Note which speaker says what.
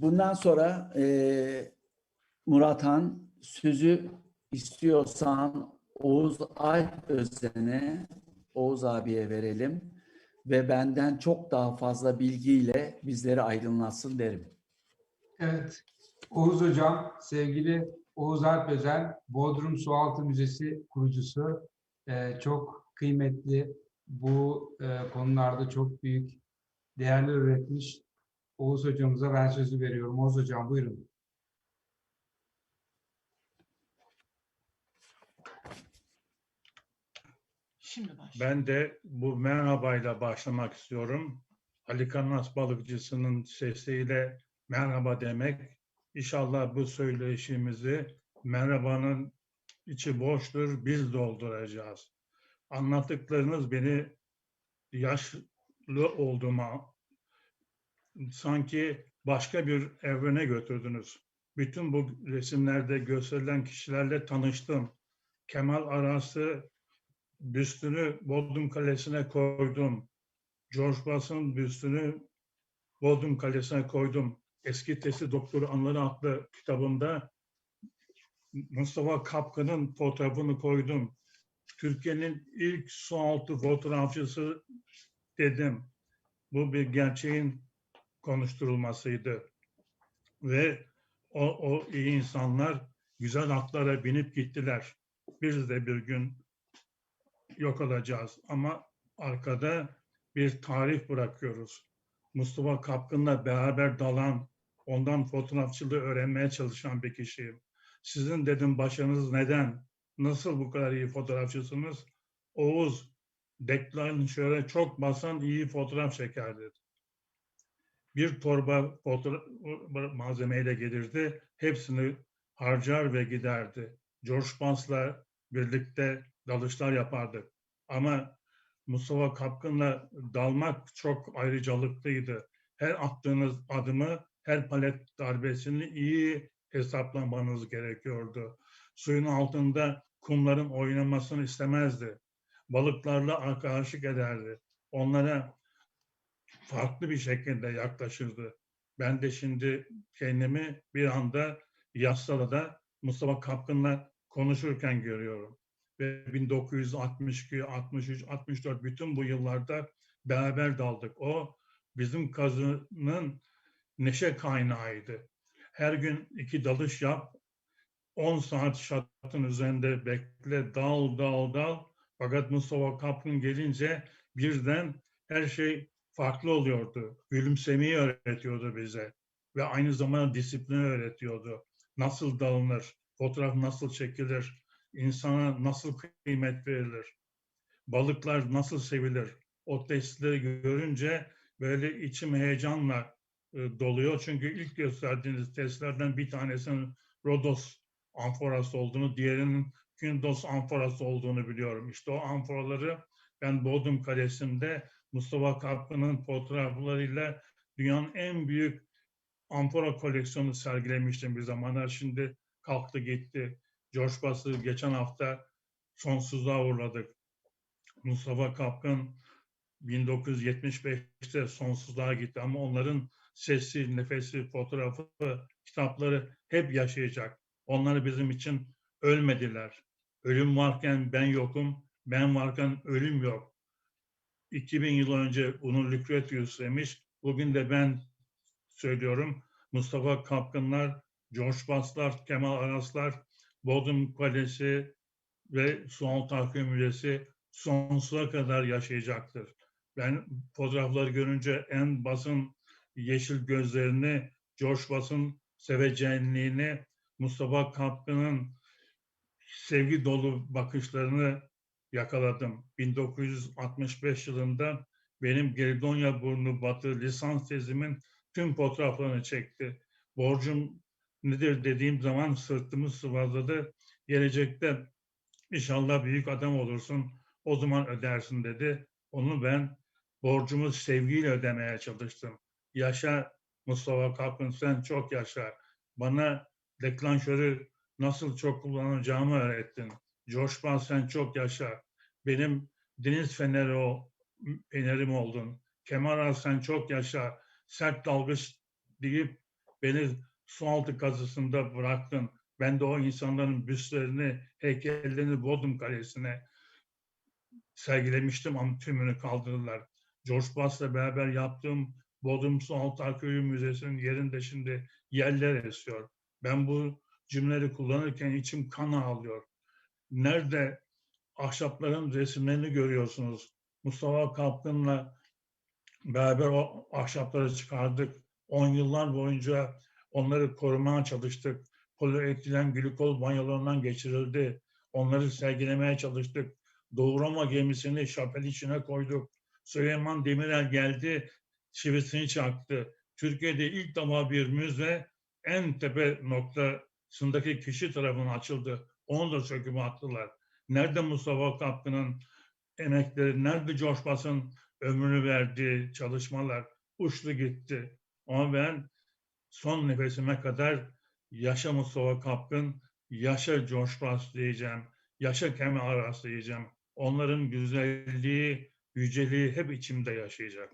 Speaker 1: Bundan sonra e, Murat Han sözü istiyorsan Oğuz Alp Özden'e, Oğuz abiye verelim ve benden çok daha fazla bilgiyle bizleri aydınlatsın derim.
Speaker 2: Evet. Oğuz Hocam, sevgili Oğuz Alp Özen, Bodrum Sualtı Müzesi kurucusu. Ee, çok kıymetli, bu e, konularda çok büyük değerler üretmiş Oğuz Hocamıza ben sözü veriyorum. Oğuz Hocam buyurun.
Speaker 3: Şimdi başla.
Speaker 4: Ben de bu merhabayla başlamak istiyorum. Ali Kanas balıkçısının sesiyle merhaba demek. İnşallah bu söyleşimizi merhabanın içi boştur, biz dolduracağız. Anlattıklarınız beni yaşlı olduğuma sanki başka bir evrene götürdünüz. Bütün bu resimlerde gösterilen kişilerle tanıştım. Kemal Aras'ı büstünü Bodrum Kalesi'ne koydum. George Bass'ın büstünü Bodrum Kalesi'ne koydum. Eski Testi Doktoru Anları adlı kitabımda Mustafa Kapkan'ın fotoğrafını koydum. Türkiye'nin ilk sualtı fotoğrafçısı dedim. Bu bir gerçeğin konuşturulmasıydı. Ve o, o iyi insanlar güzel atlara binip gittiler. Biz de bir gün yok olacağız. Ama arkada bir tarih bırakıyoruz. Mustafa Kapkın'la beraber dalan, ondan fotoğrafçılığı öğrenmeye çalışan bir kişiyim. Sizin dedim başınız neden? Nasıl bu kadar iyi fotoğrafçısınız? Oğuz, deklarını şöyle çok basan iyi fotoğraf çekerdi. Bir torba malzemeyle gelirdi. Hepsini harcar ve giderdi. George Bass'la birlikte dalışlar yapardık. Ama Mustafa Kapkın'la dalmak çok ayrıcalıklıydı. Her attığınız adımı, her palet darbesini iyi hesaplamanız gerekiyordu. Suyun altında kumların oynamasını istemezdi. Balıklarla arkadaşlık ederdi. Onlara farklı bir şekilde yaklaşırdı. Ben de şimdi kendimi bir anda Yassıada Mustafa Kapkın'la konuşurken görüyorum ve 1962, 63, 64 bütün bu yıllarda beraber daldık. O bizim kazının neşe kaynağıydı. Her gün iki dalış yap, 10 saat şatın üzerinde bekle, dal dal dal. Fakat Mustafa Kapkın gelince birden her şey farklı oluyordu. Gülümsemeyi öğretiyordu bize ve aynı zamanda disiplini öğretiyordu. Nasıl dalınır, fotoğraf nasıl çekilir, insana nasıl kıymet verilir, balıklar nasıl sevilir. O testleri görünce böyle içim heyecanla e, doluyor. Çünkü ilk gösterdiğiniz testlerden bir tanesinin Rodos amforası olduğunu, diğerinin Kündos amforası olduğunu biliyorum. İşte o amforaları ben Bodrum Kalesi'nde Mustafa Kapkı'nın fotoğraflarıyla dünyanın en büyük amfora koleksiyonu sergilemiştim bir zamanlar. Şimdi kalktı gitti. George Bass'ı geçen hafta sonsuzluğa uğurladık. Mustafa Kapkın 1975'te sonsuzluğa gitti ama onların sesi, nefesi, fotoğrafı, kitapları hep yaşayacak. Onlar bizim için ölmediler. Ölüm varken ben yokum, ben varken ölüm yok. 2000 yıl önce Unur Lucretius demiş, bugün de ben söylüyorum. Mustafa Kapkınlar, George Bass'lar, Kemal Araslar, Bodrum Kalesi ve Sual Tahkim Müzesi sonsuza kadar yaşayacaktır. Ben fotoğrafları görünce en basın yeşil gözlerini, George Bass'ın sevecenliğini, Mustafa Kapkın'ın sevgi dolu bakışlarını yakaladım. 1965 yılında benim Geridonya Burnu Batı lisans tezimin tüm fotoğraflarını çekti. Borcum nedir dediğim zaman sırtımı sıvazladı. Gelecekte inşallah büyük adam olursun, o zaman ödersin dedi. Onu ben borcumu sevgiyle ödemeye çalıştım. Yaşa Mustafa Kapın sen çok yaşa. Bana deklanşörü nasıl çok kullanacağımı öğrettin. Bass sen çok yaşa. Benim deniz feneri o, fenerim oldun. Kemal sen çok yaşa. Sert dalgıç deyip beni sualtı kazısında bıraktın. Ben de o insanların büstlerini, heykellerini Bodrum Kalesi'ne sergilemiştim ama tümünü kaldırdılar. George Bass'la beraber yaptığım Bodrum Sualtı Arkeoloji Müzesi'nin yerinde şimdi yerler esiyor. Ben bu cümleleri kullanırken içim kan ağlıyor. Nerede ahşapların resimlerini görüyorsunuz. Mustafa Kalkın'la beraber o ahşapları çıkardık. 10 yıllar boyunca onları korumaya çalıştık. Polietilen glikol banyolarından geçirildi. Onları sergilemeye çalıştık. Doğu Roma gemisini şapel içine koyduk. Süleyman Demirel geldi, çivisini çaktı. Türkiye'de ilk defa bir müze en tepe noktasındaki kişi tarafından açıldı. Onu da söküp attılar. Nerede Mustafa Kapkı'nın emekleri, nerede George Bass'ın ömrünü verdiği çalışmalar uçtu gitti. Ama ben son nefesime kadar yaşa Mustafa Kapkın, yaşa Bass diyeceğim, yaşa Kemal Aras diyeceğim. Onların güzelliği, yüceliği hep içimde yaşayacak.